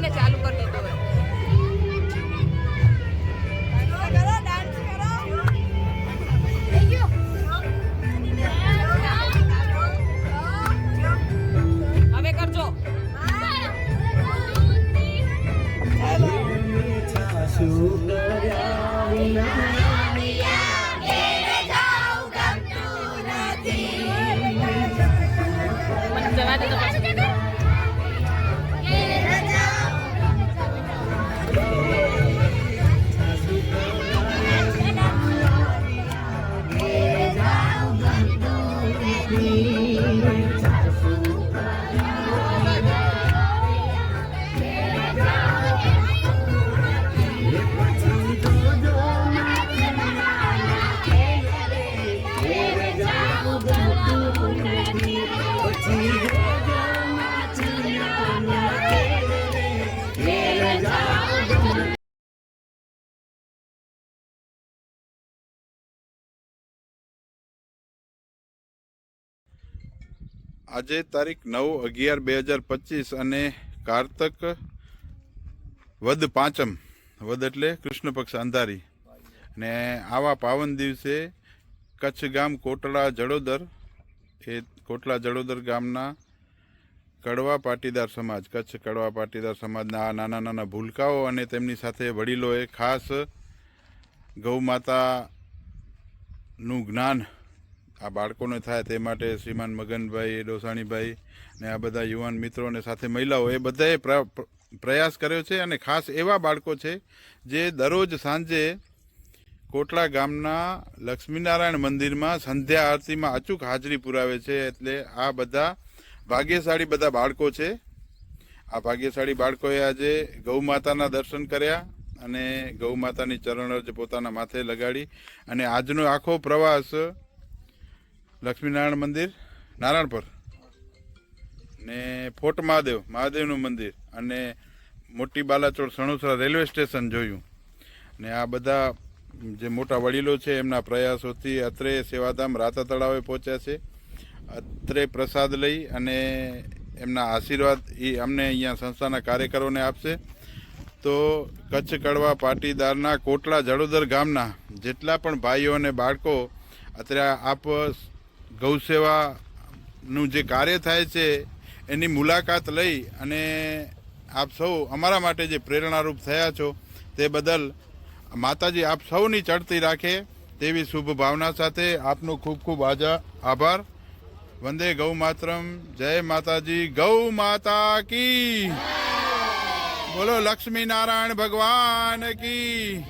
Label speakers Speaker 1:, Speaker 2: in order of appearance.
Speaker 1: બાળકોને ચાલુ કરી દીધો હોય. હવે রাখি
Speaker 2: આજે તારીખ નવ અગિયાર બે હજાર પચીસ અને કારતક વદ પાંચમ. વદ એટલે કૃષ્ણ પક્ષ અંધારી. ને આવા પાવન દિવસે કચ્છ ગામ કોટડા જડોદર, એ કોટલા જડોદર ગામના કડવા પાટીદાર સમાજ, કચ્છ કડવા પાટીદાર સમાજના આ નાના નાના ભૂલકાઓ અને તેમની સાથે વડીલોએ ખાસ ગૌ માતાનું જ્ઞાન આ બાળકોને થાય તે માટે શ્રીમાન મગનભાઈ, ડોસાણીભાઈ ને આ બધા યુવાન મિત્રોને સાથે મહિલાઓ એ બધાએ પ્ર- પ્ર- પ્રયાસ કર્યો છે અને ખાસ એવા બાળકો છે જે દરરોજ સાંજે કોટલા ગામના લક્ષ્મીનારાયણ મંદિરમાં સંધ્યા આરતીમાં અચૂક હાજરી પુરાવે છે એટલે આ બધા ભાગ્યશાળી બધા બાળકો છે. આ ભાગ્યશાળી બાળકોએ આજે ગૌ માતાના દર્શન કર્યા અને ગૌ માતાની ચરણ પોતાના માથે લગાડી અને આજનો આખો પ્રવાસ લક્ષ્મીનારાયણ મંદિર, નારાયણપુર. ને ફોર્ટ મહાદેવ, મહાદેવનું મંદિર અને મોટી બાલાચોડ સણોસરા રેલવે સ્ટેશન જોયું. ને આ બધા જે મોટા વડીલો છે, એમના પ્રયાસોથી અત્રે સેવાધામ રાતા તળાવે પહોંચ્યા છે. અત્રે પ્રસાદ લઈ અને એમના આશીર્વાદ એ અમને અહીંયા સંસ્થાના કાર્યકરોને આપશે. તો કચ્છ કડવા પાટીદારના કોટલા જડોદર ગામના જેટલા પણ ભાઈઓ અને બાળકો અત્યારે આપ ગૌસેવાનું જે કાર્ય થાય છે, એની મુલાકાત લઈ અને આપ સૌ અમારા માટે જે પ્રેરણારૂપ થયા છો, તે બદલ માતાજી આપ સૌની ચડતી રાખે તેવી શુભ ભાવના સાથે આપનો ખૂબ ખૂબ આજા, આભાર. વંદે ગૌ માતરમ જય માતાજી. ગૌ માતા કી. બોલો લક્ષ્મી નારાયણ ભગવાન કી.